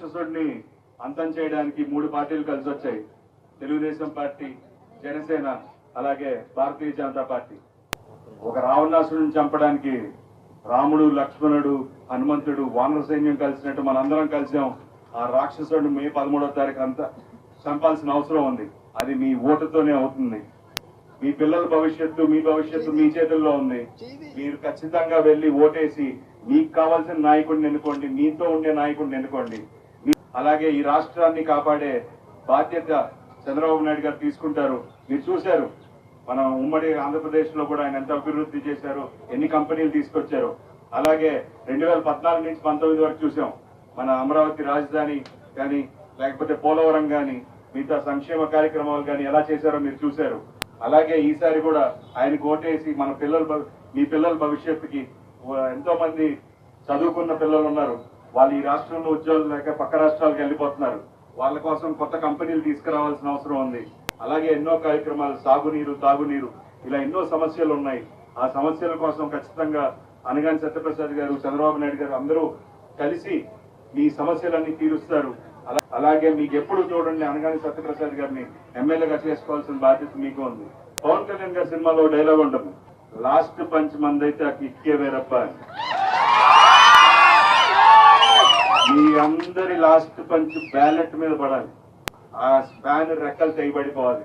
రాక్షసుడిని అంతం చేయడానికి మూడు పార్టీలు కలిసి వచ్చాయి తెలుగుదేశం పార్టీ జనసేన అలాగే భారతీయ జనతా పార్టీ. ఒక రావణాసుడిని చంపడానికి రాముడు లక్ష్మణుడు హనుమంతుడు వానర సైన్యం కలిసినట్టు మనందరం కలిసాం. ఆ రాక్షసుడిని మే పదమూడో తారీఖు అంతా చంపాల్సిన అవసరం ఉంది. అది మీ ఓటుతోనే అవుతుంది. మీ పిల్లల భవిష్యత్తు మీ భవిష్యత్తు మీ చేతుల్లో ఉంది. మీరు ఖచ్చితంగా వెళ్ళి ఓటేసి మీకు కావాల్సిన నాయకుడిని ఎన్నుకోండి మీతో ఉండే నాయకుడిని ఎన్నుకోండి. అలాగే ఈ రాష్ట్రాన్ని కాపాడే బాధ్యత చంద్రబాబు నాయుడు గారు తీసుకుంటారు. మీరు చూశారు మన ఉమ్మడి ఆంధ్రప్రదేశ్లో కూడా ఆయన ఎంత అభివృద్ధి చేశారు ఎన్ని కంపెనీలు తీసుకొచ్చారు. అలాగే రెండు వేల పద్నాలుగు నుంచి పంతొమ్మిది వరకు చూసాం. మన అమరావతి రాజధాని కానీ లేకపోతే పోలవరం కానీ మిగతా సంక్షేమ కార్యక్రమాలు కానీ ఎలా చేశారో మీరు చూశారు. అలాగే ఈసారి కూడా ఆయనకు ఓటేసి మన పిల్లల మీ పిల్లల భవిష్యత్తుకి ఎంతో మంది చదువుకున్న పిల్లలు ఉన్నారు. వాళ్ళు ఈ రాష్ట్రంలో ఉద్యోగాలు లేక పక్క రాష్ట్రాలకు వెళ్ళిపోతున్నారు. వాళ్ళ కోసం కొత్త కంపెనీలు తీసుకురావాల్సిన అవసరం ఉంది. అలాగే ఎన్నో కార్యక్రమాలు సాగునీరు తాగునీరు ఇలా ఎన్నో సమస్యలు ఉన్నాయి. ఆ సమస్యల కోసం ఖచ్చితంగా అనగాని సత్యప్రసాద్ గారు చంద్రబాబు నాయుడు గారు అందరూ కలిసి మీ సమస్యలన్నీ తీరుస్తారు. అలా- అలాగే మీకు ఎప్పుడు చూడండి అనగాని సత్యప్రసాద్ గారిని ఎమ్మెల్యేగా చేసుకోవాల్సిన బాధ్యత మీకు ఉంది. పవన్ కళ్యాణ్ గారి సినిమాలో డైలాగ్ ఉండదు. లాస్ట్ పంచ్ మంది అయితే ఆ కిక్కే వేరప్ప అని. మీ అందరి లాస్ట్ పంచ్ బ్యాలెట్ మీద పడాలి. ఆ స్పాన్ రెక్కలు తెగిపడిపోవాలి